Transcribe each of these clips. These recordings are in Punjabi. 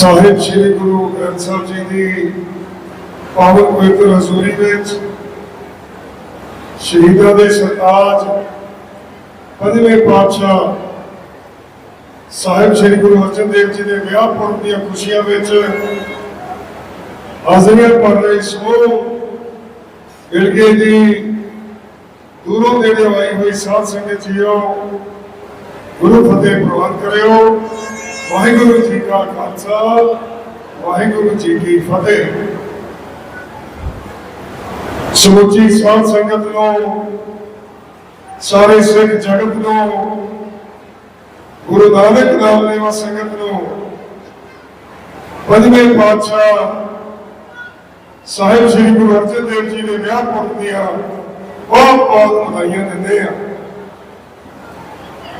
ਸਾਹਿਬ, ਸ੍ਰੀ ਗੁਰੂ ਗ੍ਰੰਥ ਸਾਹਿਬ ਜੀ ਦੀ ਪਾਵਨ ਪਵਿੱਤਰ ਹਜ਼ੂਰੀ ਵਿੱਚ ਸ਼ਹੀਦਾਂ ਦੇ ਸਰਤਾਜ ਪੰਜਵੇਂ ਪਾਤਸ਼ਾਹ ਸਾਹਿਬ ਸ੍ਰੀ ਗੁਰੂ ਅਰਜਨ ਦੇਵ ਜੀ ਦੇ ਵਿਆਹ ਪੁਰਬ ਦੀਆਂ ਖੁਸ਼ੀਆਂ ਵਿੱਚ ਹਾਜ਼ਰੀਆਂ ਭਰ ਰਹੇ ਸਮੂਹ ਗਿਲਗੇ ਦੀ ਦੂਰੋਂ ਨੇੜੇ ਆਈ ਹੋਈ ਸਾਧ ਸੰਗਤ ਜੀਓ ਗੁਰੂ ਫਤਿਹ ਪ੍ਰਵਾਨ ਕਰਿਓ। ਵਾਹਿਗੁਰੂ ਜੀ ਕਾ ਖਾਲਸਾ, ਵਾਹਿਗੁਰੂ ਜੀ ਕੀ ਫਤਿਹ। ਸਮੁੱਚੀ ਸਾਧ ਸੰਗਤ ਨੂੰ, ਸਾਰੇ ਸਿੱਖ ਜਗਤ ਨੂੰ, ਗੁਰੂ ਨਾਨਕ ਨਾਮ ਲੈਵਾ ਸੰਗਤ ਨੂੰ, ਪੰਜਵੇਂ ਪਾਤਸ਼ਾਹ ਸਾਹਿਬ ਸ੍ਰੀ ਗੁਰੂ ਅਰਜਨ ਦੇਵ ਜੀ ਦੇ ਵਿਆਹ ਪੁਰਬ ਦੀਆਂ ਬਹੁਤ ਬਹੁਤ ਵਧਾਈਆਂ ਦਿੰਦੇ ਆ।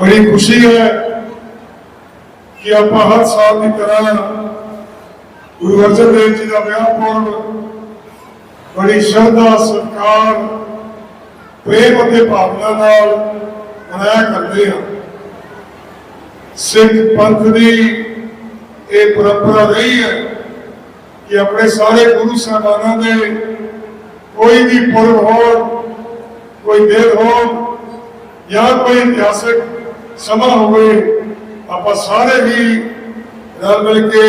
ਬੜੀ ਖੁਸ਼ੀ ਹੈ ਕਿ ਆਪਾਂ ਹਰ ਸਾਲ ਦੀ ਤਰ੍ਹਾਂ ਗੁਰੂ ਅਰਜਨ ਦੇਵ ਜੀ ਦਾ ਵਿਆਹ ਪੁਰਬ ਬੜੀ ਸ਼ਰਧਾ, ਸਤਿਕਾਰ, ਪ੍ਰੇਮ ਅਤੇ ਭਾਵਨਾ ਨਾਲ ਮਨਾਇਆ ਕਰਦੇ ਹਾਂ। ਸਿੱਖ ਪੰਥ ਦੀ ਇਹ ਪਰੰਪਰਾ ਰਹੀ ਹੈ ਕਿ ਆਪਣੇ ਸਾਰੇ ਗੁਰੂ ਸਾਹਿਬਾਨਾਂ ਦੇ ਕੋਈ ਵੀ ਪੁਰਬ ਹੋ ਕੋਈ ਦਿਨ ਹੋ ਜਾਂ ਕੋਈ ਇਤਿਹਾਸਕ ਸਮਾਂ ਹੋਵੇ ਆਪਾਂ ਸਾਰੇ ਹੀ ਰਲ ਮਿਲ ਕੇ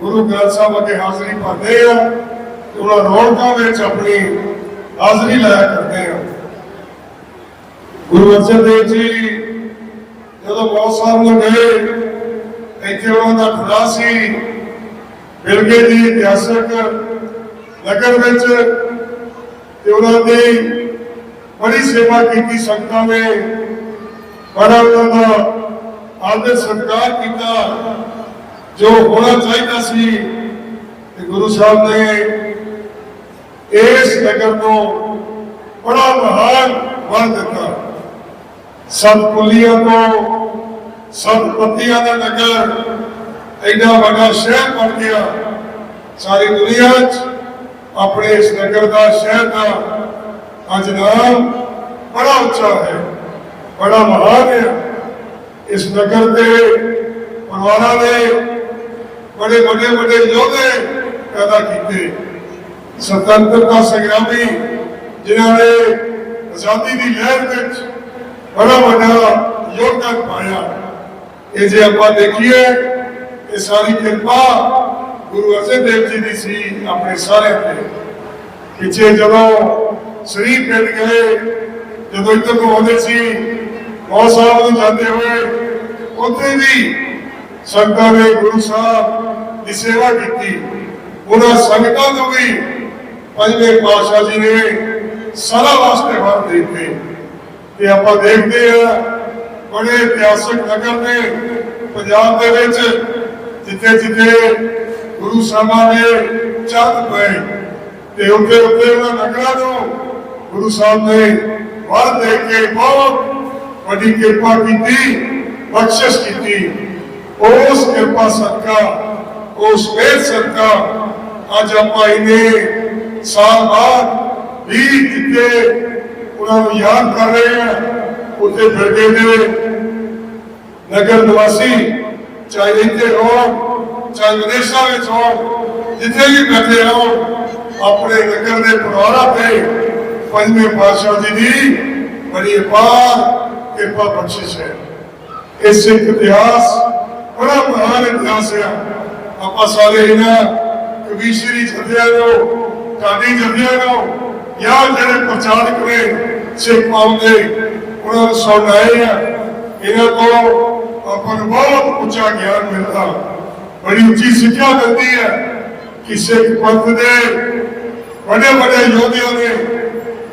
ਗੁਰੂ ਗ੍ਰੰਥ ਸਾਹਿਬ ਅੱਗੇ ਹਾਜ਼ਰੀ ਭਰਦੇ ਆ ਤੇ ਉਹਨਾਂ ਰੌਣਕਾਂ ਵਿੱਚ ਆਪਣੀ ਹਾਜ਼ਰੀ ਲਾਇਆ ਕਰਦੇ ਆ। ਗੁਰੂ ਅਰਜਨ ਦੇਵ ਜੀ ਜਦੋਂ ਬਹੁਤ ਸਾਹਿਬ ਨੂੰ ਗਏ, ਇੱਥੇ ਉਹਨਾਂ ਦਾ ਖੁਦਾ ਸੀ ਬਿਲਗੇ ਦੀ ਇਤਿਹਾਸਕ ਨਗਰ ਵਿੱਚ ਤੇ ਉਹਨਾਂ ਦੀ ਬੜੀ ਸੇਵਾ ਕੀਤੀ ਸੰਗਤਾਂ ਨੇ। ਬੜਾ ਉਹਨਾਂ ਦਾ ਆਦਰ ਸਤਿਕਾਰ ਕੀਤਾ, ਜੋ ਹੋਣਾ ਚਾਹੀਦਾ ਸੀ, ਤੇ ਗੁਰੂ ਸਾਹਿਬ ਨੇ ਇਸ ਨਗਰ ਨੂੰ ਬੜਾ ਮਹਾਨ ਬਣ ਦਿੱਤਾ। ਸਤ ਕੁਲੀਆਂ ਤੋਂ ਸਤ ਪੱਤੀਆਂ ਦਾ ਨਗਰ ਐਡਾ ਵੱਡਾ ਸ਼ਹਿਰ ਬਣ ਗਿਆ। ਸਾਰੀ ਦੁਨੀਆ 'ਚ ਆਪਣੇ ਇਸ ਨਗਰ ਦਾ ਸ਼ਹਿਰ ਦਾ ਅੱਜ ਨਾਮ ਬੜਾ ਉੱਚਾ ਹੈ, ਬੜਾ ਮਹਾਨ ਹੈ। ਇਸ ਨਗਰ ਦੇ ਪਰਿਵਾਰਾਂ ਦੇ ਬੜੇ ਵੱਡੇ ਵੱਡੇ ਯੋਧੇ ਪੈਦਾ ਕੀਤੇ। ਸੁਤੰਤਰਤਾ ਸੰਗਰਾਮੀ, ਜਿਨ੍ਹਾਂ ਨੇ ਆਜ਼ਾਦੀ ਦੀ ਲਹਿਰ ਵਿੱਚ ਬੜਾ ਵੱਡਾ ਯੋਗਦਾਨ ਪਾਇਆ। ਇਹ ਜੇ ਆਪਾਂ ਦੇਖੀਏ, ਇਹ ਸਾਰੀ ਕਿਰਪਾ ਗੁਰੂ ਅਰਜਨ ਦੇਵ ਜੀ ਦੀ ਸੀ ਆਪਣੇ ਸਾਰਿਆਂ ਤੇ ਪਿੱਛੇ ਜਦੋਂ ਸ੍ਰੀ ਪਿੰਡ ਗਏ, ਜਦੋਂ ਇੱਧਰ ਨੂੰ ਆਉਂਦੇ ਸੀ ਬਹੁਤ ਸਾਹਿਬ ਨੂੰ ਜਾਂਦੇ ਹੋਏ ਉੱਥੇ ਵੀ ਸੰਗਤਾਂ ਨੇ ਗੁਰੂ ਸਾਹਿਬ ਦੀ ਸੇਵਾ ਕੀਤੀ। ਉਹਨਾਂ ਸੰਗਤਾਂ ਨੂੰ ਵੀ ਪੰਜਵੇਂ ਪਾਤਸ਼ਾਹ ਜੀ ਨੇ ਸਦਾ ਵਾਸਤੇ ਵਰ ਦਿੱਤੇ। ਤੇ ਆਪਾਂ ਦੇਖਦੇ ਆ ਬੜੇ ਇਤਿਹਾਸਕ ਨਗਰ ਨੇ ਪੰਜਾਬ ਦੇ ਵਿੱਚ, ਜਿੱਥੇ ਜਿੱਥੇ ਗੁਰੂ ਸਾਹਿਬਾਂ ਦੇ ਚੰਦ ਪਏ। ਤੇ ਉੱਥੇ ਉੱਥੇ ਉਹਨਾਂ ਨਗਰਾਂ ਨੂੰ ਗੁਰੂ ਸਾਹਿਬ ਨੇ ਵਰ ਦੇ ਕੇ ਬਹੁਤ ਵੱਡੀ ਕਿਰਪਾ ਕੀਤੀ। ਬਖਸ਼ਿਸ਼ ਕੀਤੀ ਉਸ ਕਿਰਪਾ ਸਦਕਾ ਉਸ ਮੇਰ ਸਦਕਾ ਅੱਜ ਆਪਾਂ ਇਹਨੇ ਸਾਲ ਬਾਅਦ ਵੀ ਜਿੱਥੇ ਉਹਨਾਂ ਨੂੰ ਯਾਦ ਕਰ ਰਹੇ ਹਾਂ ਉੱਥੇ ਫਿਰਦੇ ਨੇ ਨਗਰ ਨਿਵਾਸੀ ਚਾਹੇ ਇੱਥੇ ਹੋ ਚਾਹੇ ਵਿਦੇਸ਼ਾਂ ਵਿੱਚ ਹੋ ਜਿੱਥੇ ਵੀ ਬੈਠੇ ਹੋ ਆਪਣੇ ਨਗਰ ਦੇ ਪਰਿਵਾਰਾਂ ਤੇ ਪੰਜਵੇਂ ਪਾਤਸ਼ਾਹ ਜੀ ਦੀ ਬੜੀ ਅਪਾਰ ਕਿਰਪਾ ਬਖਸ਼ਿਸ਼ ਹੈ ਇਹ ਸਿੱਖ ਇਤਿਹਾਸ ਬੜਾ ਮਹਾਨ ਇਤਿਹਾਸ ਹੈ ਆਪਾਂ ਸਾਰੇ ਇਹਨਾਂ ਕਵੀਸ਼ਰੀ ਜਥਿਆਂ ਨੂੰ ਕਾਦੀ ਜਥਿਆਂ ਨੂੰ ਜਾਂ ਜਿਹੜੇ ਪ੍ਰਚਾਰਕ ਨੇ ਸਿੱਖ ਕੌਮ ਦੇ, ਉਹਨਾਂ ਨੂੰ ਸੁਣ ਆਏ ਆ। ਇਹਨਾਂ ਤੋਂ ਆਪਾਂ ਨੂੰ ਬਹੁਤ ਉੱਚਾ ਗਿਆਨ ਮਿਲਦਾ। ਬੜੀ ਉੱਚੀ ਸਿੱਖਿਆ ਮਿਲਦੀ ਹੈ ਕਿ ਸਿੱਖ ਪੰਥ ਦੇ ਵੱਡੇ ਵੱਡੇ ਯੋਧਿਆਂ ਨੇ,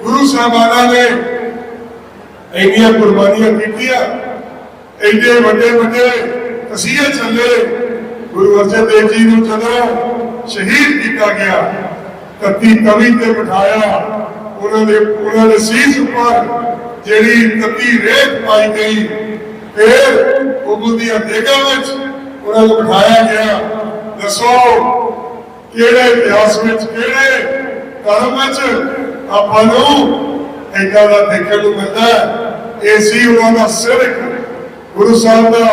ਗੁਰੂ ਸਾਹਿਬਾਨਾਂ ਨੇ ਇੰਨੀਆਂ ਕੁਰਬਾਨੀਆਂ ਕੀਤੀਆਂ। ਐਡੇ ਵੱਡੇ ਵੱਡੇ ਤਸੀਹੇ ਚੱਲੇ, ਗੁਰੂ ਅਰਜਨ ਦੇਵ ਜੀ ਨੂੰ ਜਦੋਂ ਸ਼ਹੀਦ ਕੀਤਾ ਗਿਆ ਕੱਤੀ ਤਵੀ ਤੇ ਬਿਠਾਇਆ, ਉਹਨਾਂ ਦੇ ਉਹਨਾਂ ਦੇ ਸੀਸ ਉੱਪਰ ਜਿਹੜੀ ਕੱਤੀ ਰੇਤ ਪਾਈ ਗਈ, ਫਿਰ ਉਗਲ ਦੀਆਂ ਦੇਗਾਂ ਵਿੱਚ ਉਹਨਾਂ ਨੂੰ ਬਿਠਾਇਆ ਗਿਆ। ਦੱਸੋ, ਕਿਹੜੇ ਇਤਿਹਾਸ ਵਿੱਚ ਕਿਹੜੇ ਧਰਮ ਵਿੱਚ ਆਪਾਂ ਨੂੰ ਏਦਾਂ ਦਾ ਦੇਖਣ ਨੂੰ ਮਿਲਦਾ ਹੈ? ਇਹ ਸੀ ਉਹਨਾਂ ਦਾ ਸਿਰ ਗੁਰੂ ਸਾਹਿਬ ਦਾ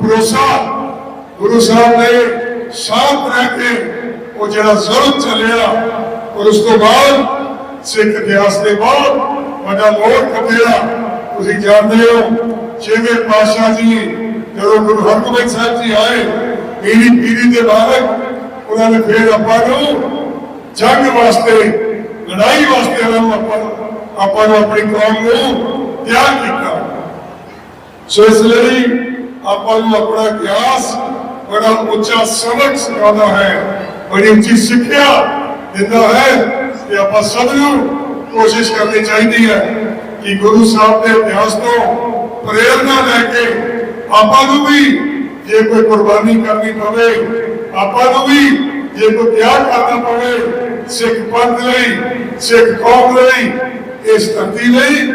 ਭਰੋਸਾ, ਗੁਰੂ ਸਾਹਿਬ ਨੇ ਸ਼ਾਂਤ ਰਹਿ ਕੇ ਉਹ ਜਿਹੜਾ ਜ਼ੁਲਮ ਚੱਲਿਆ, ਔਰ ਉਸ ਤੋਂ ਬਾਅਦ ਸਿੱਖ ਇਤਿਹਾਸ ਦੇ ਬਹੁਤ ਵੱਡਾ ਮੋੜ ਕੱਢਿਆ ਤੁਸੀਂ ਜਾਣਦੇ ਹੋ, ਛੇਵੇਂ ਪਾਤਸ਼ਾਹ ਜੀ ਜਦੋਂ ਗੁਰੂ ਹਰਗੋਬਿੰਦ ਸਾਹਿਬ ਜੀ ਆਏ ਪੀੜੀ ਪੀੜੀ ਦੇ ਬਾਅਦ ਉਹਨਾਂ ਨੇ ਫਿਰ ਆਪਾਂ ਨੂੰ ਜੰਗ ਵਾਸਤੇ, ਲੜਾਈ ਵਾਸਤੇ ਉਹਨਾਂ ਨੂੰ ਆਪਾਂ ਨੂੰ ਆਪਾਂ ਨੂੰ ਆਪਣੀ ਕੌਮ ਨੂੰ ਤਿਆਰ ਕੀਤਾ। ਸੋ ਇਸ ਲਈ ਆਪਾਂ ਨੂੰ ਆਪਣਾ ਇਤਿਹਾਸ ਬੜਾ ਉੱਚਾ ਸਬਕ ਸਿਖਾਉਂਦਾ ਹੈ ਬੜੀ ਉੱਚੀ ਸਿੱਖਿਆ ਦਿੰਦਾ ਹੈ ਕਿ ਆਪਾਂ ਸਭ ਨੂੰ ਕੋਸ਼ਿਸ਼ ਕਰਨੀ ਚਾਹੀਦੀ ਹੈ ਕਿ ਗੁਰੂ ਸਾਹਿਬ ਦੇ ਇਤਿਹਾਸ ਤੋਂ ਪ੍ਰੇਰਣਾ ਲੈ ਕੇ ਆਪਾਂ ਨੂੰ ਵੀ ਜੇ ਕੋਈ ਕੁਰਬਾਨੀ ਕਰਨੀ ਪਵੇ ਆਪਾਂ ਨੂੰ ਵੀ ਜੇ ਕੋਈ ਤਿਆਗ ਕਰਨਾ ਪਵੇ ਸਿੱਖ ਪੰਥ ਲਈ ਸਿੱਖ ਕੌਮ ਲਈ ਇਸ ਧਰਤੀ ਲਈ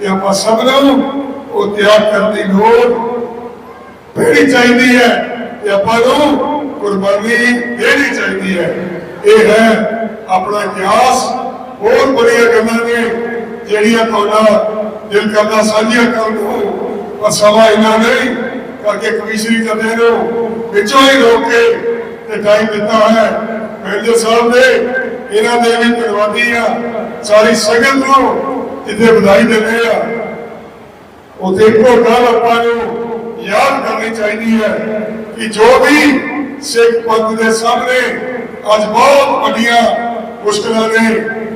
ਤੇ ਆਪਾਂ ਸਭ ਨੂੰ ਉਹ ਤਿਆਗ ਕਰਨ ਦੀ ਲੋੜ ਪੈਣੀ ਚਾਹੀਦੀ ਹੈ ਤੇ ਆਪਾਂ ਨੂੰ ਕੁਰਬਾਨੀ ਦੇਣੀ ਚਾਹੀਦੀ ਹੈ। ਇਹ ਹੈ ਆਪਣਾ ਇਤਿਹਾਸ। ਹੋਰ ਬੜੀਆਂ ਗੱਲਾਂ ਨੇ ਜਿਹੜੀਆਂ ਤੁਹਾਡਾ ਦਿਲ ਕਰਦਾ ਸਾਂਝੀਆਂ ਕਰਨ ਨੂੰ, ਪਰ ਸਮਾਂ ਇੰਨਾ ਨਹੀਂ ਕਰਕੇ ਕਮਿਸ਼ਨਰੀ ਕਰਦੇ ਨੂੰ ਵਿੱਚੋਂ ਹੀ ਰੋਕ ਕੇ ਤੇ ਟਾਈਮ ਦਿੱਤਾ ਹੈ। ਮੈਨੇਜਰ ਸਾਹਿਬ ਨੇ, ਇਹਨਾਂ ਦੇ ਵੀ ਧੰਨਵਾਦੀ ਆ, ਸਾਰੀ ਸੰਗਤ ਨੂੰ ਜਿੱਥੇ ਵਧਾਈ ਦਿੰਦੇ ਆ। ਉਥੇ ਇੱਕੋ ਗੱਲ ਆਪਾਂ ਨੂੰ ਯਾਦ ਕਰਨੀ ਚਾਹੀਦੀ ਹੈ ਕਿ ਜੋ ਵੀ ਸਿੱਖ ਪੰਥ ਦੇ ਸਾਹਮਣੇ ਅੱਜ ਬਹੁਤ ਵੱਡੀਆਂ ਮੁਸ਼ਕਲਾਂ ਨੇ,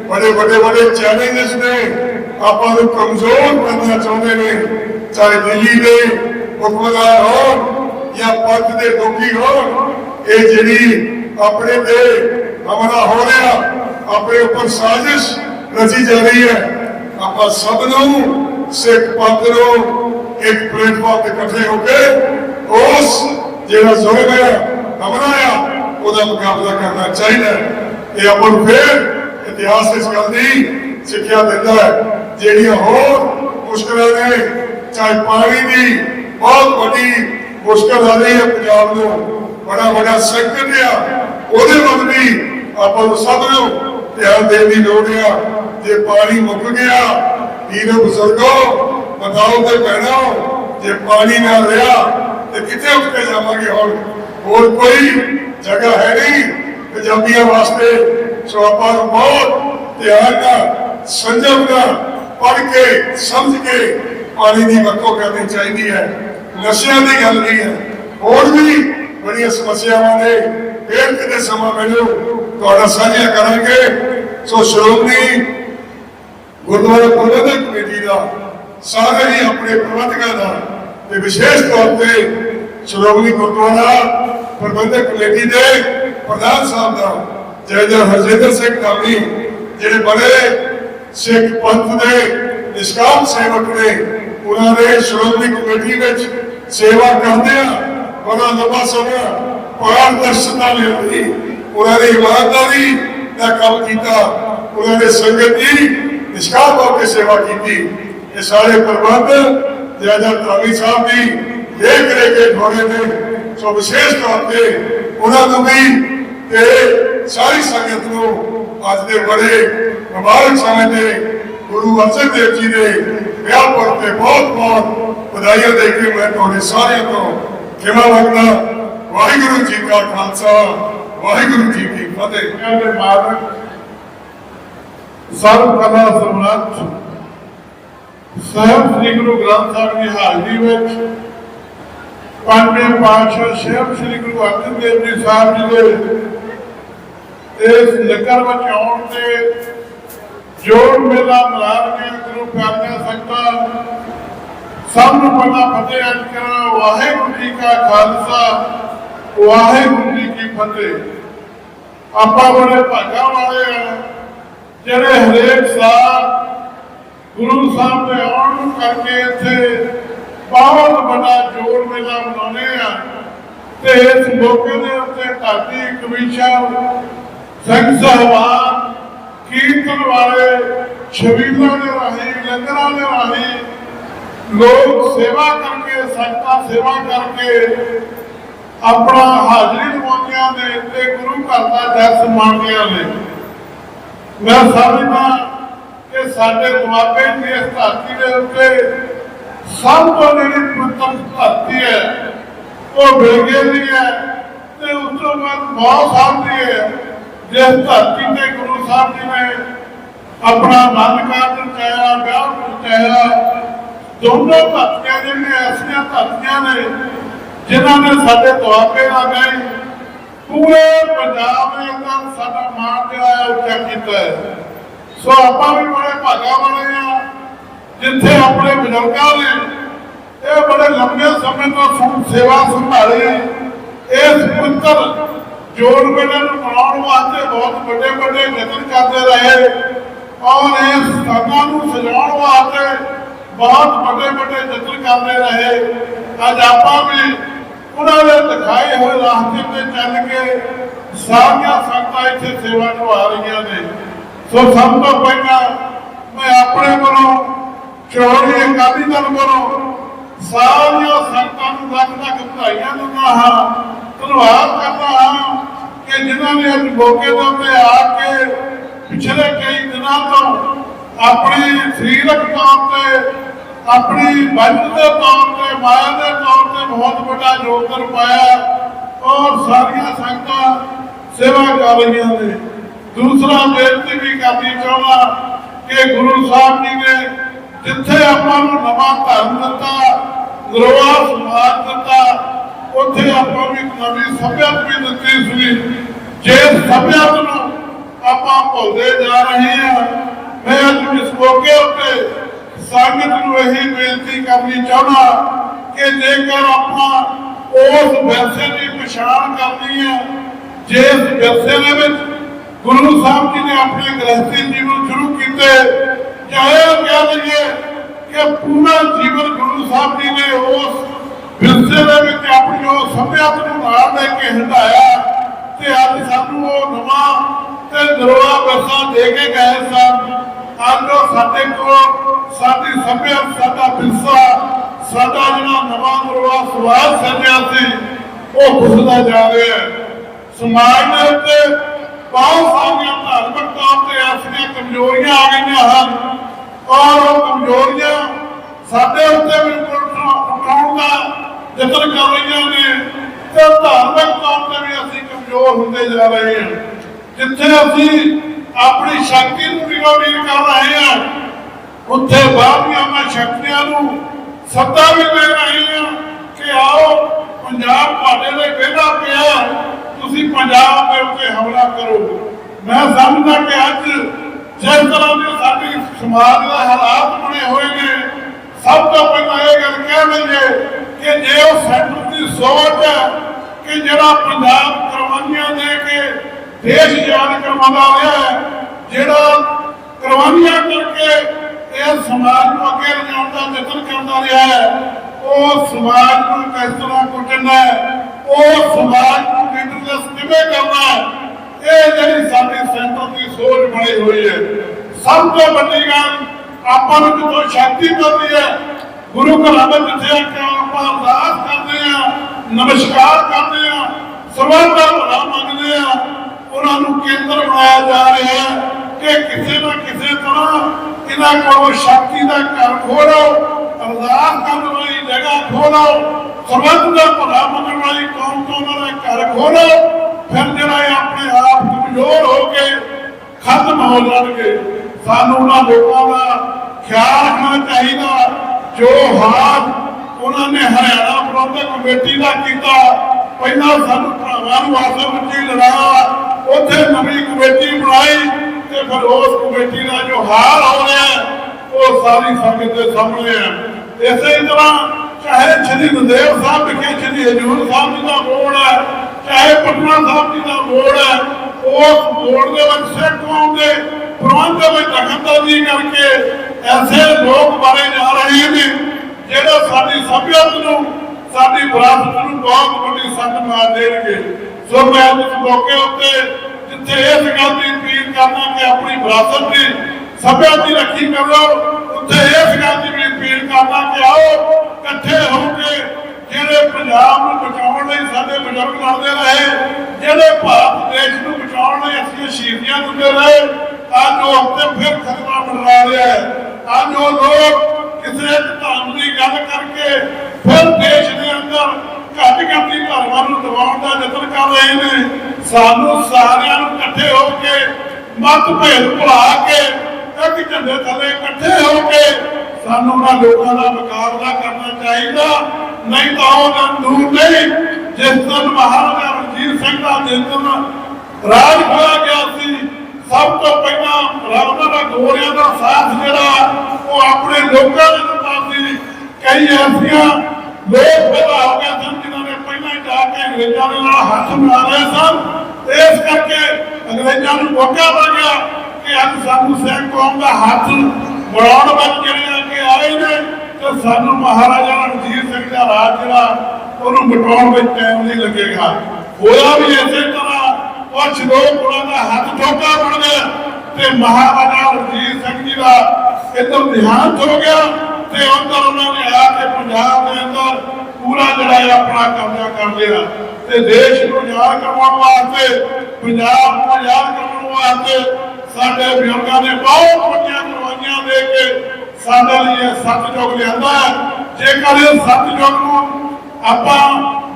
ਬੜੇ ਵੱਡੇ ਵੱਡੇ ਚੈਲੰਜਸ ਨੇ, ਆਪਾਂ ਨੂੰ ਕਮਜ਼ੋਰ ਕਰਨਾ ਚਾਹੁੰਦੇ ਨੇ, ਚਾਹੇ ਦਿੱਲੀ ਦੇ ਹੁਕਮਰਾਨ ਹੋਣ ਜਾਂ ਪੰਥ ਦੇ ਦੁਖੀ ਹੋਣ, ਇਹ ਜਿਹੜੀ ਆਪਣੇ ਤੇ ਹਮਲਾ ਹੋ ਰਿਹਾ, ਆਪਣੇ ਉੱਪਰ ਸਾਜ਼ਿਸ਼ ਰਚੀ ਜਾ ਰਹੀ ਹੈ, ਆਪਾਂ ਸਭ ਨੂੰ ਸਿੱਖ ਪੰਥ ਨੂੰ ਇੱਕ ਪਲੇਟਫਾਰਮ ਤੇ ਇਕੱਠੇ ਹੋ ਕੇ ਉਸ ਜਿਹੜਾ ਜ਼ੁਲਮ ਹੈ ਹਮਲਾ ਆ, ਉਹਦਾ ਮੁਕਾਬਲਾ ਕਰਨਾ ਚਾਹੀਦਾ ਇਹ ਆਪਾਂ ਨੂੰ ਫਿਰ ਇਤਿਹਾਸ ਇਸ ਗੱਲ ਦੀ ਸਿੱਖਿਆ ਦਿੰਦਾ ਹੈ। ਜਿਹੜੀਆਂ ਹੋਰ ਮੁਸ਼ਕਲਾਂ ਨੇ, ਚਾਹੇ ਪਾਣੀ ਦੀ ਬਹੁਤ ਵੱਡੀ ਮੁਸ਼ਕਲ ਆ ਰਹੀ ਹੈ ਪੰਜਾਬ ਨੂੰ, ਬੜਾ ਵੱਡਾ ਸੰਕਟ ਆ, ਉਹਦੇ ਵੱਲ ਵੀ ਆਪਾਂ ਨੂੰ ਸਭ ਨੂੰ ਧਿਆਨ ਦੇਣ ਦੀ ਲੋੜ ਆ। ਜੇ ਪਾਣੀ ਮੁੱਕ ਗਿਆ ਵੀਰੋ ਬਜ਼ੁਰਗੋ ਬਤਾਓ ਤੇ ਭੈਣੋ, ਜੇ ਪਾਣੀ ਨਾ ਰਿਹਾ, ਤੇ ਕਿੱਥੇ ਉੱਠ ਜਾਵਾਂਗੇ ਹੁਣ? ਹੋਰ ਕੋਈ ਜਗ੍ਹਾ ਹੈ ਨਹੀਂ ਪੰਜਾਬੀਆਂ ਵਾਸਤੇ। ਸੋ ਆਪਾਂ ਨੂੰ ਬਹੁਤ ਧਿਆਨ ਨਾਲ, ਸੰਜਮ ਨਾਲ ਪੜ੍ਹ ਕੇ, ਸਮਝ ਕੇ ਪਾਣੀ ਦੀ ਵਰਤੋਂ ਕਰਨੀ ਚਾਹੀਦੀ ਹੈ। ਨਸ਼ਿਆਂ ਦੀ ਗੱਲ ਨਹੀਂ ਹੈ। ਹੋਰ ਵੀ ਬੜੀਆਂ ਸਮੱਸਿਆਵਾਂ ਨੇ। ਫਿਰ ਕਿਤੇ ਸਮਾਂ ਮੈਨੂੰ ਤੁਹਾਡਾ ਸਾਂਝਾ ਕਰਾਂਗੇ। ਸੋ ਸ਼੍ਰੋਮਣੀ ਗੁਰਦੁਆਰਾ ਪ੍ਰਬੰਧਕ ਕਮੇਟੀ ਦਾ, ਸਾਰੇ ਹੀ ਆਪਣੇ ਪ੍ਰਬੰਧਕਾਂ ਦਾ ਤੇ ਵਿਸ਼ੇਸ਼ ਤੌਰ ਤੇ ਸ਼੍ਰੋਮਣੀ ਗੁਰਦੁਆਰਾ ਪ੍ਰਬੰਧਕ ਕਮੇਟੀ ਦੇ ਪ੍ਰਧਾਨ ਸਾਹਿਬ ਦਾ, ਜੈ ਹਰਜਿੰਦਰ ਸਿੰਘ ਧਾਮੀ ਜਿਹੜੇ ਬੜੇ ਸਿੱਖ ਪੰਥ ਦੇ ਨਿਸ਼ਕਾਮ ਸੇਵਕ ਨੇ, ਉਹਨਾਂ ਨੇ ਸ਼੍ਰੋਮਣੀ ਕਮੇਟੀ ਵਿੱਚ ਸੇਵਾ ਕਰਦੇ ਆ, ਬੜਾ ਲੰਬਾ ਸਮਾਂ ਪਾਰਦਰਸ਼ਤਾ ਲਿਆਂਦੀ ਉਹਨਾਂ ਨੇ ਇਮਾਨਦਾਰੀ ਦਾ ਕੰਮ ਕੀਤਾ, ਉਹਨਾਂ ਦੇ ਸੰਗਤ ਦੀ ਨਿਸ਼ਕਾਮ ਹੋ ਕੇ ਸੇਵਾ ਕੀਤੀ। ਇਹ ਸਾਰੇ ਪ੍ਰਬੰਧ ਜ਼ਿਆਦਾ ਧਾਮੀ ਸਾਹਿਬ ਦੀ ਦੇਖ ਰਹੇ ਕੇ ਨੇ ਸੋ ਵਿਸ਼ੇਸ਼ ਤੌਰ ਤੇ ਉਹਨਾਂ ਨੂੰ ਵੀ ਤੇ ਸਾਰੀ ਸੰਗਤ ਨੂੰ ਅੱਜ ਦੇ ਬੜੇ ਮੁਬਾਰਕ ਸਮੇਂ ਤੇ ਗੁਰੂ ਅਰਜਨ ਦੇਵ ਜੀ ਦੇ ਵਿਆਹ ਪਰ ਤੇ ਬਹੁਤ ਬਹੁਤ ਵਧਾਈਆਂ ਦੇ ਕੇ ਮੈਂ ਤੁਹਾਡੇ ਸਾਰਿਆਂ ਤੋਂ ਖਿਮਾ ਮੰਗਦਾ ਵਾਹਿਗੁਰੂ ਜੀ ਕਾ ਖਾਲਸਾ, ਵਾਹਿਗੁਰੂ ਜੀ ਕੀ ਫਤਿਹ। ਦੁਨੀਆ ਦੇ ਸਰਬ ਕਲਾ ਸਮਰੱਥ, ਸਾਹਿਬ ਸ੍ਰੀ ਗੁਰੂ ਗ੍ਰੰਥ ਸਾਹਿਬ ਦੀ ਹਾਜ਼ਰੀ ਵਿੱਚ ਪੰਜਵੇਂ ਪਾਤਸ਼ਾਹ ਸਾਹਿਬ ਸ੍ਰੀ ਗੁਰੂ ਅਰਜਨ ਦੇਵ ਜੀ ਸਾਹਿਬ ਜੀ ਦੇ ਇਸ ਨਗਰ ਵਿੱਚ ਆਉਣ ਤੇ ਜੋੜ ਮੇਲਾ ਮਲਾ ਕੇ ਗੁਰੂ ਪਿਆਰਿਆਂ ਸੰਗਤਾਂ, ਸਭ ਨੂੰ ਪਤਾ ਫਤਿਹ ਅੱਜ ਕਰਾਂ, ਵਾਹਿਗੁਰੂ ਜੀ ਕਾ ਖਾਲਸਾ, ਵਾਹਿਗੁਰੂ ਜੀ ਕੀ ਫਤਿਹ। ਆਪਾਂ ਬੜੇ ਭਾਗਾਂ ਵਾਲੇ ਆ। ਜਿਹੜੇ ਹਰੇਕ ਸਾਲ ਗੁਰੂ ਸਾਹਿਬ ਦੇ ਆਉਣ ਨੂੰ ਕਰਕੇ ਇੱਥੇ ਬਹੁਤ ਵੱਡਾ ਜੋੜ ਮੇਲਾ ਮਨਾਉਂਦੇ ਆ ਤੇ ਇਸ ਮੌਕੇ ਦੇ ਉੱਤੇ ਧਰਤੀ ਕਮਿਸ਼ਨ ਸਿੰਘ ਸਾਹਿਬਾਨ ਕੀਰਤਨ ਵਾਲੇ ਛਬੀਲਾਂ ਦੇ ਰਾਹੀਂ, ਲੰਗਰਾਂ ਦੇ ਰਾਹੀਂ ਲੋਕ ਸੇਵਾ ਕਰਕੇ, ਸੰਗਤਾਂ ਸੇਵਾ ਕਰਕੇ ਆਪਣਾ ਹਾਜ਼ਰੀ ਲਵਾਉਂਦਿਆਂ ਨੇ ਤੇ ਗੁਰੂ ਘਰ ਦਾ ਜਸ ਮਾਣਦਿਆਂ ਨੇ। ਮੈਂ ਸਮਝਦਾ ਕਿ ਸਾਡੇ ਦੁਆਬੇ ਦੀ ਇਸ ਧਰਤੀ ਦੇ ਉੱਤੇ ਸਭ ਤੋਂ ਜਿਹੜੀ ਪਵਿੱਤਰ ਧਰਤੀ ਹੈ, ਉਹ ਬੇਗੇ ਦੀ ਹੈ ਤੇ ਉਸ ਤੋਂ ਬਾਅਦ ਬਹੁਤ ਸਾਹਮਣੇ ਹੈ। ਜਿਸ ਧਰਤੀ ਤੇ ਗੁਰੂ ਸਾਹਿਬ ਜੀ ਨੇ ਆਪਣਾ ਮਨ ਕਾਰਨ ਚਾਹਿਆ ਵਿਆਹ ਚਾਹਿਆ ਦੋਨੋਂ ਧਰਤੀਆਂ ਜਿਹੜੀਆਂ ਐਸੀਆਂ ਧਰਤੀਆਂ ਨੇ, ਜਿਨ੍ਹਾਂ ਨੇ ਸਾਡੇ ਦੁਆਬੇ ਆ ਗਏ। ਪੂਰੇ ਪੰਜਾਬ ਦੇ ਅੰਦਰ ਸਾਡਾ ਮਾਣ ਜਿਹੜਾ ਹੈ ਉੱਚਾ ਕੀਤਾ ਹੈ। ਸੋ ਆਪਾਂ ਵੀ ਬੜੇ ਭਾਗਾ ਵਾਲੇ ਆ, ਜਿੱਥੇ ਆਪਣੇ ਬਜ਼ੁਰਗਾਂ ਨੇ ਇਹ ਬੜੇ ਲੰਬੇ ਸਮੇਂ ਤੋਂ ਸੇਵਾ ਸੰਭਾਲੀ ਇਸ ਪਵਿੱਤਰ ਜੋੜ ਮੇਲੇ ਨੂੰ ਮਨਾਉਣ ਵਾਸਤੇ ਬਹੁਤ ਵੱਡੇ ਵੱਡੇ ਯਤਨ ਕਰਦੇ ਰਹੇ ਔਰ ਇਸ ਸਥਾਨਾਂ ਨੂੰ ਸਜਾਉਣ ਵਾਸਤੇ ਬਹੁਤ ਵੱਡੇ ਵੱਡੇ ਯਤਨ ਕਰਦੇ ਰਹੇ। ਅੱਜ ਆਪਾਂ ਵੀ ਉਹਨਾਂ ਦੇ ਦਿਖਾਏ ਹੋਏ ਰਾਸਤੇ ਤੇ ਚੱਲ ਕੇ ਸਾਰੀਆਂ ਸੰਗਤਾਂ ਇੱਥੇ ਸੇਵਾ ਨਿਭਾ ਰਹੀਆਂ ਨੇ। ਸੋ ਸਭ ਤੋਂ ਪਹਿਲਾਂ ਮੈਂ ਆਪਣੇ ਵੱਲੋਂ ਚੌੜੀ ਅਕਾਲੀ ਦਲ ਵੱਲੋਂ ਸਾਰੀਆਂ ਸੰਗਤਾਂ ਨੂੰ ਲੱਖ ਲੱਖ ਵਧਾਈਆਂ ਦਿੰਦਾ ਹਾਂ। ਧੰਨਵਾਦ ਕਰਦਾ ਹਾਂ ਕਿ ਜਿਨ੍ਹਾਂ ਨੇ ਅੱਜ ਮੌਕੇ ਦੇ ਉੱਤੇ ਆ ਕੇ ਪਿਛਲੇ ਕਈ ਦਿਨਾਂ ਤੋਂ ਆਪਣੀ ਸਰੀਰਕ ਤੌਰ ਤੇ, ਆਪਣੀ ਬੰਦ ਦੇ ਤੌਰ ਤੇ, ਮਾਇਆ ਦੇ ਬਹੁਤ ਵੱਡਾ ਯੋਗਦਾਨ ਪਾਇਆ ਔਰ ਸਾਰੀਆਂ ਸੰਗਤਾਂ ਸੇਵਾ ਕਰ ਰਹੀਆਂ ਨੇ। ਦੂਸਰਾ ਬੇਨਤੀ ਵੀ ਕਰਨੀ ਚਾਹੁੰਦਾ ਕਿ ਗੁਰੂ ਸਾਹਿਬ ਜੀ ਨੇ ਜਿੱਥੇ ਆਪਾਂ ਨੂੰ ਨਵਾਂ ਧਰਮ ਦਿੱਤਾ ਨਰਵਾ ਸਮਾਜ ਦਿੱਤਾ, ਉੱਥੇ ਆਪਾਂ ਨੂੰ ਨਵੀਂ ਸਭਿਅਤ ਵੀ ਦਿੱਤੀ ਸੀ। ਜੇ ਸਭਿਅਤ ਨੂੰ ਆਪਾਂ ਭੁੱਲਦੇ ਜਾ ਰਹੇ ਹਾਂ, ਮੈਂ ਅੱਜ ਇਸ ਮੌਕੇ ਉੱਤੇ ਸੰਗਤ ਨੂੰ ਇਹੀ ਬੇਨਤੀ ਕਰਨੀ ਚਾਹੁੰਦਾ ਕਿ ਜੇਕਰ ਆਪਾਂ ਉਸ ਵਿਰਸੇ ਦੀ ਪਛਾਣ ਕਰਨੀ ਹੈ, ਜਿਸ ਵਿਰਸੇ ਦੇ ਵਿੱਚ ਗੁਰੂ ਸਾਹਿਬ ਜੀ ਨੇ ਆਪਣੇ ਗ੍ਰਸਤੀ ਜੀਵਨ ਸ਼ੁਰੂ ਕੀਤੇ ਚਾਹੇ ਕਹਿ ਲਈਏ ਕਿ ਪੂਰਾ ਜੀਵਨ ਗੁਰੂ ਸਾਹਿਬ ਜੀ ਨੇ ਉਸ ਵਿਰਸੇ ਦੇ ਵਿੱਚ ਆਪਣੀ ਉਹ ਸਭਿਆਤ ਨੂੰ ਨਾਲ ਲੈ ਕੇ ਹੰਡਾਇਆ ਤੇ ਅੱਜ ਸਾਨੂੰ ਉਹ ਨਵਾਂ ਤੇ ਦਰੋਆ ਵਿਰਸਾ ਦੇ ਕੇ ਗਏ ਸਨ। ਅੱਜ ਉਹ ਸਾਡੇ ਕੋਲ ਸਾਡੀ ਸਭਿਆਤ ਸਾਡਾ ਵਿਰਸਾ ਸਾਡਾ ਜਿਹੜਾ ਨਵਾਂ ਦਰੋਆ ਸਵਾਲ ਸਜਿਆ ਸੀ, ਉਹ ਖੁੱਲਦਾ ਜਾ ਰਿਹਾ ਹੈ ਸਮਾਜ ਦੇ ਉੱਤੇ ਬਹੁਤ ਸਾਰੀਆਂ ਧਾਰਮਿਕ ਤੌਰ ਤੇ ਐਸੀਆਂ ਕਮਜ਼ੋਰੀਆਂ ਆ ਗਈਆਂ ਹਨ। ਔਰ ਉਹ ਕਮਜ਼ੋਰੀਆਂ ਸਾਡੇ ਉੱਤੇ ਵੀ ਉਠਾ- ਦਾ ਯਤਨ ਕਰ ਰਹੀਆਂ ਨੇ ਤੇ ਧਾਰਮਿਕ ਤੌਰ ਤੇ ਵੀ ਅਸੀਂ ਕਮਜ਼ੋਰ ਹੁੰਦੇ ਜਾ ਰਹੇ ਹਾਂ। ਜਿੱਥੇ ਅਸੀਂ ਆਪਣੀ ਸ਼ਕਤੀ ਨੂੰ ਵੀ ਕਰ ਰਹੇ ਹਾਂ, ਉੱਥੇ ਬਾਹਰੀਆਂ ਮੈਂ ਸ਼ਕਤੀਆਂ ਨੂੰ ਸੱਦਾ ਵੀ ਦੇ ਰਹੇ ਹਾਂ ਕਿ ਆਓ, ਪੰਜਾਬ ਤੁਹਾਡੇ ਲਈ ਵਿਹਲਾ ਪਿਆ ਤੁਸੀਂ ਪੰਜਾਬ ਦੇ ਉੱਤੇ ਹਮਲਾ ਕਰੋ। ਮੈਂ ਸਮਝਦਾ ਕਿ ਅੱਜ ਜਿਸ ਤਰ੍ਹਾਂ ਦੇ ਸਾਡੇ ਸਮਾਜ ਦੇ ਹਾਲਾਤ ਬਣੇ ਹੋਏ ਨੇ, ਸਭ ਤੋਂ ਪਹਿਲਾਂ ਇਹ ਗੱਲ ਕਹਿ ਲਈਏ ਕਿ ਜੇ ਉਹ ਸੈਂਟਰ ਦੀ ਸੋਚ ਹੈ ਕਿ ਜਿਹੜਾ ਪੰਜਾਬ ਕੁਰਬਾਨੀਆਂ ਦੇ ਕੇ ਦੇਸ਼ ਯਾਦ ਕਰਵਾਉਂਦਾ ਰਿਹਾ ਹੈ, ਜਿਹੜਾ ਕੁਰਬਾਨੀਆਂ ਕਰਕੇ ਇਹ ਸਮਾਜ ਨੂੰ ਅੱਗੇ ਲਿਜਾਉਣ ਦਾ ਯਤਨ ਕਰਦਾ ਰਿਹਾ ਹੈ। ਉਹ ਸਮਾਜ ਨੂੰ ਕਿਸ ਤਰ੍ਹਾਂ ਕੁੱਟਣਾ ਹੈ? ਉਹ ਸਮਾਜ ਨੂੰ ਲੀਡਰਲੈਸ ਕਿਵੇਂ ਕਰਨਾ ਹੈ? ਇਹ ਜਿਹੜੀ ਸਾਡੀ ਸੈਂਟਰ ਦੀ ਸੋਚ ਬਣੀ ਹੋਈ ਹੈ। ਸਭ ਤੋਂ ਵੱਡੀ ਗੱਲ ਆਪਾਂ ਨੂੰ ਜਦੋਂ ਸ਼ਕਤੀ ਮਿਲਦੀ ਹੈ, ਗੁਰੂ ਘਰਾਂ ਦੇ ਜਿੱਥੇ ਆਪਾਂ ਅਰਦਾਸ ਕਰਦੇ ਆ ਨਮਸਕਾਰ ਕਰਦੇ ਆ ਸਰਬੱਤ ਦਾ ਭਲਾ ਮੰਗਦੇ ਆ ਉਹਨਾਂ ਨੂੰ ਕੇਂਦਰ ਬਣਾਇਆ ਜਾ ਰਿਹਾ ਹੈ ਕਿ ਕਿਸੇ ਨਾ ਕਿਸੇ ਤਰ੍ਹਾਂ ਇਹਨਾਂ ਕੋਲੋਂ ਸ਼ਕਤੀ ਦਾ ਘਰ ਖੋਲੋ ਅਰਦਾਸ ਕਰਨ ਵਾਲੀ ਜਗ੍ਹਾ ਖੋਲੋ ਸਰਬੱਤ ਦਾ ਭਲਾ ਮੰਗਣ ਵਾਲੀ ਕੌਮ ਤੋਂ ਉਹਨਾਂ ਦਾ ਘਰ ਖੋਲੋ ਫਿਰ ਜਿਹੜਾ ਆਪਣੇ ਆਪ ਕਮਜ਼ੋਰ ਹੋ ਕੇ ਖਤਮ ਹੋ ਜਾਣਗੇ। ਸਾਨੂੰ ਉਹਨਾਂ ਲੋਕਾਂ ਦਾ ਖਿਆਲ ਰੱਖਣਾ ਚਾਹੀਦਾ। ਜੋ ਹਾਲ ਉਹਨਾਂ ਨੇ ਹਰਿਆਣਾ ਪ੍ਰਬੰਧਕ ਕਮੇਟੀ ਦਾ ਕੀਤਾ, ਪਹਿਲਾਂ ਸਾਨੂੰ ਭਰਾਵਾਂ ਨੂੰ ਆਪਸ ਵਿੱਚ ਲੜਾਇਆ ਉੱਥੇ ਨਵੀਂ ਕਮੇਟੀ ਬਣਾਈ ਤੇ ਫਿਰ ਉਸ ਕਮੇਟੀ ਦਾ ਜੋ ਹਾਲ ਹੋ ਉਹ ਸਾਰੀ ਸੰਗਤ ਦੇ ਸਾਹਮਣੇ ਹੈ ਇਸੇ ਤਰ੍ਹਾਂ ਚਾਹੇ ਸ਼੍ਰੀ ਗੁਰਦੇਵ ਸਾਹਿਬ ਵਿਖੇ ਸ਼੍ਰੀ ਹਜੂਰ ਸਾਹਿਬ ਜੀ ਦਾ ਬੋਰਡ ਹੈ ਚਾਹੇ ਪਟਨਾ ਸਾਹਿਬ ਜੀ ਦਾ ਬੋਰਡ ਹੈ ਉਸ ਬੋਰਡ ਦੇ ਵਿੱਚ ਸਿੱਖ ਕੌਮ ਦੇ ਪ੍ਰਬੰਧ ਦੇ ਵਿੱਚ ਦਖਲਅੰਦਾਜ਼ੀ ਕਰਕੇ ਐਸੇ ਲੋਕ ਬਾਰੇ ਜਾ ਰਹੇ ਨੇ, ਜਿਹੜੇ ਸਾਡੀ ਸਭਿਅਤ ਨੂੰ, ਸਾਡੀ ਵਿਰਾਸਤ ਨੂੰ ਬਹੁਤ ਵੱਡੀ ਸੰਕਟ ਮਾਰ ਦੇਣਗੇ। ਸੋ ਮੈਂ ਇਸ ਮੌਕੇ ਉੱਤੇ ਜਿੱਥੇ ਇਸ ਗੱਲ ਦੀ ਅਪੀਲ ਕਿ ਆਪਣੀ ਵਿਰਾਸਤ ਦੀ ਸਭਿਅਤ ਦੀ ਰੱਖੀ ਕਰੋ ਉੱਥੇ ਇਸ ਗੱਲ ਦੀ ਵੀ ਅਪੀਲ ਕਰਦਾ ਕਿ ਆਓ ਇਕੱਠੇ ਹੋ ਕੇ ਜਿਹੜੇ ਪੰਜਾਬ ਨੂੰ ਬਚਾਉਣ ਲਈ ਸਾਡੇ ਬਜ਼ੁਰਗ ਲੜਦੇ ਰਹੇ, ਜਿਹੜੇ ਭਾਰਤ ਦੇਸ਼ ਨੂੰ ਬਚਾਉਣ ਲਈ ਅਸੀਂ ਸ਼ਹੀਦੀਆਂ ਦਿੰਦੇ ਰਹੇ ਅੱਜ ਉਹ ਹਫ਼ਤੇ ਫਿਰ ਖਤਰਾ ਮੰਡਰਾ ਰਿਹਾ ਹੈ। ਅੱਜ ਉਹ ਲੋਕ ਕਿਸੇ ਧਰਮ ਦੀ ਗੱਲ ਕਰਕੇ ਫਿਰ ਦੇਸ਼ ਦੇ ਅੰਦਰ ਘੱਟ ਗਿਣਤੀ ਧਰਮਾਂ ਨੂੰ ਦਬਾਉਣ ਦਾ ਯਤਨ ਕਰ ਰਹੇ ਨੇ। ਸਾਨੂੰ ਸਾਰਿਆਂ ਨੂੰ ਇਕੱਠੇ ਹੋ ਕੇ ਮਤਭੇਦ ਭੁਲਾ ਕੇ ਇੱਕ ਝੰਡੇ ਥੱਲੇ ਇਕੱਠੇ ਹੋ ਕੇ ਸਾਨੂੰ ਉਹਨਾਂ ਲੋਕਾਂ ਦਾ ਮੁਕਾਬਲਾ ਕਰਨਾ ਚਾਹੀਦਾ। ਨਹੀਂ ਤਾਂ ਉਹ ਦੂਰ ਨਹੀਂ, ਜਿਸ ਦਿਨ ਮਹਾਰਾਜਾ ਰਣਜੀਤ ਸਿੰਘ ਦਾ ਦਿਨ ਰਾਜ ਹੋਇਆ ਗਿਆ ਸੀ, ਸਭ ਤੋਂ ਪਹਿਲਾਂ ਉਹਨਾਂ ਦਾ ਗੋਰਿਆਂ ਦਾ ਸਾਥ ਜਿਹੜਾ, ਉਹ ਆਪਣੇ ਲੋਕਾਂ ਦੇ ਦਿੱਤਾ ਸੀ। ਕਈ ਐਸੀਆਂ ਲੋਕ ਪੈਦਾ ਹੋ ਗਏ ਸਨ ਜਿਨ੍ਹਾਂ ਨੇ ਪਹਿਲਾਂ ਜਾ ਕੇ ਅੰਗਰੇਜ਼ਾਂ ਦੇ ਨਾਲ ਹੱਥ ਮਿਲਾ ਲਏ ਸਨ। ਇਸ ਕਰਕੇ ਅੰਗਰੇਜ਼ਾਂ ਨੂੰ ਮੌਕਾ ਮਿਲ ਗਿਆ ਕਿ ਅੱਜ ਸਾਨੂੰ ਸਿੰਘ ਕੌਮ ਦਾ ਹੱਥ ਬਣਾਉਣ ਵਿੱਚ ਜਿਹੜੇ ਆ ਆਏ ਨੇ, ਤੇ ਸਾਨੂੰ ਮਹਾਰਾਜਾ ਰਣਜੀਤ ਸਿੰਘ ਦਾ ਰਾਜ ਜਿਹੜਾ, ਉਹਨੂੰ ਮਿਟਾਉਣ ਵਿੱਚ ਟਾਈਮ ਨਹੀਂ ਲੱਗੇਗਾ। ਹੋਇਆ ਵੀ ਇਸੇ ਤਰ੍ਹਾਂ ਕੁਝ ਲੋਕ ਉਹਨਾਂ ਦਾ ਹੱਥ ਠੋਕਾ ਬਣ ਗਿਆ ਤੇ ਮਹਾਰਾਜਾ ਰਣਜੀਤ ਸਿੰਘ ਜੀ ਦਾ ਇੱਕਦਮ ਦੇਹਾਂਤ ਹੋ ਗਿਆ ਤੇ ਅੰਦਰ ਉਹਨਾਂ ਨੇ ਆ ਕੇ ਪੰਜਾਬ ਦੇ ਅੰਦਰ ਪੂਰਾ ਜਿਹੜਾ ਹੈ ਆਪਣਾ ਕਬਜ਼ਾ ਕਰ ਲਿਆ ਤੇ ਦੇਸ਼ ਨੂੰ ਆਜ਼ਾਦ ਕਰਵਾਉਣ ਵਾਸਤੇ, ਪੰਜਾਬ ਨੂੰ ਆਜ਼ਾਦ ਕਰਵਾਉਣ ਵਾਸਤੇ ਸਾਡੇ ਬਜ਼ੁਰਗਾਂ ਨੇ ਬਹੁਤ ਵੱਡੀਆਂ ਕੁਰਬਾਨੀਆਂ ਦੇ ਕੇ ਸਾਡੇ ਲਈ ਇਹ ਸਤਿਯੁਗ ਲਿਆਂਦਾ ਹੈ। ਜੇਕਰ ਇਹ ਸਤਿਯੁਗ ਨੂੰ ਆਪਾਂ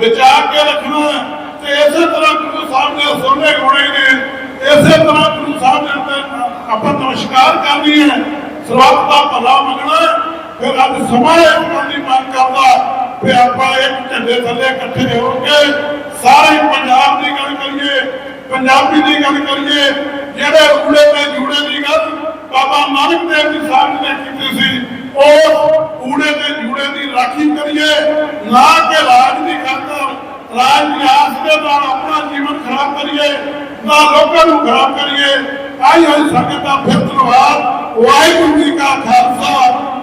ਬਚਾ ਕੇ ਰੱਖਣਾ ਤੇ ਇਸੇ ਤਰ੍ਹਾਂ ਗੁਰੂ ਸਾਹਿਬ ਦੇ ਸੋਨੇ ਗਾਉਣੇ ਨੇ, ਇਸੇ ਤਰ੍ਹਾਂ ਗੁਰੂ ਸਾਹਿਬ ਦੇ ਉੱਤੇ ਆਪਾਂ ਨਮਸਕਾਰ ਕਰਨੀ ਹੈ। ਸਰਬੱਤ ਦਾ ਭਲਾ ਮੰਗਣਾ ਫਿਰ ਅੱਜ ਸਮਾਂ ਇਹ ਦੀ ਮੰਗ ਕਰਦਾ ਕਿ ਆਪਾਂ ਇੱਕ ਝੰਡੇ ਥੱਲੇ ਇਕੱਠੇ ਹੋ ਕੇ ਸਾਰੇ ਪੰਜਾਬ ਦੀ ਗੱਲ ਕਰੀਏ, ਪੰਜਾਬੀ ਦੀ ਗੱਲ ਕਰੀਏ, ਜਿਹੜੇ ਊੜੇ ਤੇ ਜੂੜੇ ਦੀ ਗੱਲ ਬਾਬਾ ਨਾਨਕ ਦੇਵ ਜੀ ਸਾਹਿਬ ਨੇ ਕੀਤੀ ਸੀ ਉਹ ਊੜੇ ਤੇ ਜੂੜੇ ਦੀ ਰਾਖੀ ਕਰੀਏ, ਨਾ ਕਿ ਰਾਜ ਦੀ ਖਾਤਰ, ਰਾਜ ਦੀ ਆਸ ਦੇ ਨਾਲ ਆਪਣਾ ਜੀਵਨ ਖਰਾਬ ਕਰੀਏ, ਨਾ ਲੋਕਾਂ ਨੂੰ ਖਰਾਬ ਕਰੀਏ। ਆਈ ਹੋਈ ਸੰਗਤ ਦਾ ਫਿਰ ਧੰਨਵਾਦ। ਵਾਹਿਗੁਰੂ ਜੀ ਕਾ ਖਾਲਸਾ।